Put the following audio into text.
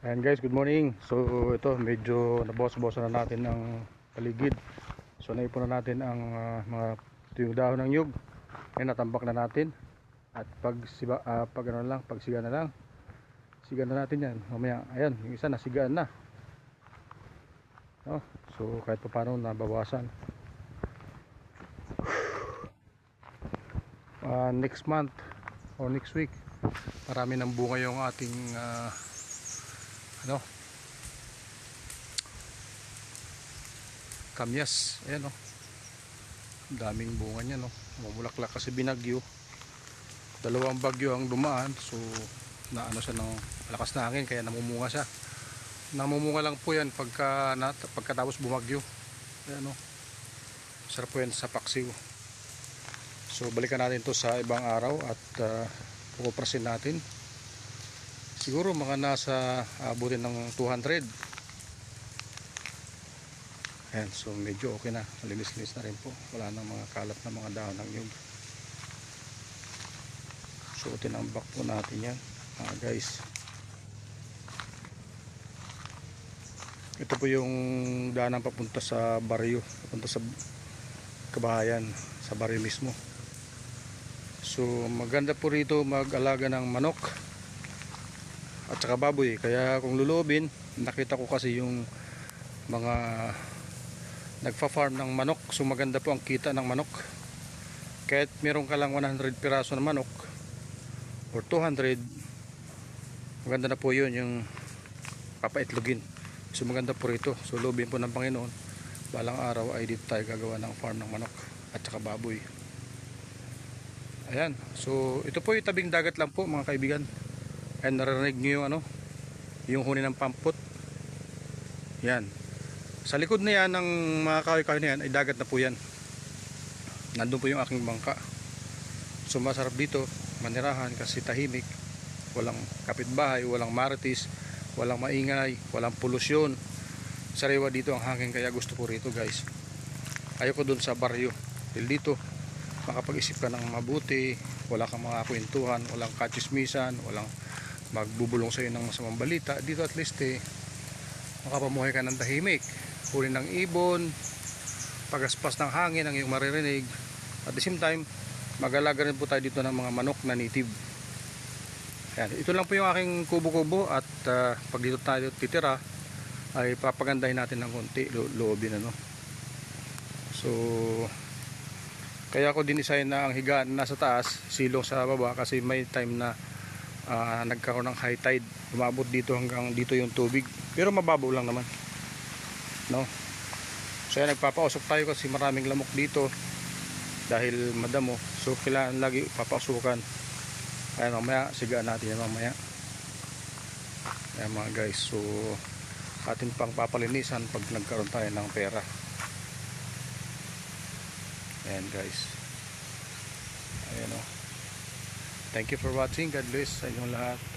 Ayan guys, good morning. So ito, medyo nabawas-bawasan na natin ang paligid. So naipon na natin ang ah, mga ito dahon ng nyug. Ayan, natambak na natin. At pag, siba, ah, pag ano lang, pag siga na lang. Siga na natin yan. Mamaya, ayan, yung isa nasigaan na. No? So kahit pa paano nabawasan. Ah, next month or next week, marami ng bunga yung ating ah, ano? Kamyas ayan oh. Daming bunga niya no mamulaklak kasi binagyo. Dalawang bagyo ang dumaan so naano siya ng malakas na hangin kaya namumunga siya. Namumunga lang po yan pagka, na, pagkatapos bumagyo. Ayan oh. Sarap po yan sa paksiw. So balikan natin to sa ibang araw at uh, pukuprasin natin siguro mga nasa abutin ng 200 ayan so medyo okay na. Malinis-linis na rin po. Wala nang mga kalat na mga dahon ng nyug so tinambak po natin yan mga guys. Ito po yung daanan papunta sa baryo papunta sa kabahayan sa baryo mismo. So maganda po rito mag-alaga ng manok at saka baboy kaya kung lulubin nakita ko kasi yung mga nagfa-farm ng manok. So maganda po ang kita ng manok. Kahit meron ka lang 100 piraso ng manok or 200 maganda na po yun yung papaitlogin so maganda po rito. So lubin po ng Panginoon. Balang araw ay dito tayo gagawa ng farm ng manok at saka baboy. Ayan. So ito po yung tabing dagat lang po mga kaibigan and narinig nyo yung ano yung huni ng pampot. Yan. Sa likod na yan ng mga kahoy-kahoy na yan ay dagat na po yan. Nandun po yung aking bangka. So masarap dito manirahan kasi tahimik. Walang kapitbahay walang maritis walang maingay walang polusyon. Sariwa dito ang hangin kaya gusto ko rito guys. Ayoko dun sa baryo. Dahil dito makapag-isip ka ng mabuti wala kang mga kwentuhan walang kachismisan walang magbubulong sa iyo ng masamang balita dito at least eh makapamuhay ka ng tahimik. Huli ng ibon pagaspas ng hangin ang iyong maririnig. At the same time mag-alaga rin po tayo dito ng mga manok na native. Ayan, ito lang po yung aking kubo-kubo at ah, pag dito tayo titira ay papagandahin natin ng konti lo loobin ano. So kaya ako din design na ang higaan nasa taas silong sa baba kasi may time na ah, nagkaroon ng high tide. Umabot dito hanggang dito yung tubig. Pero mababaw lang naman. No? So yan nagpapausok tayo kasi maraming lamok dito. Dahil madamo. So kailangan lagi papausukan. Ayan mamaya sigaan natin yan mamaya. Ayan mga guys so atin pang papalinisan pag nagkaroon tayo ng pera. Ayan guys. Ayan o Thank you for watching. God bless sa inyong lahat.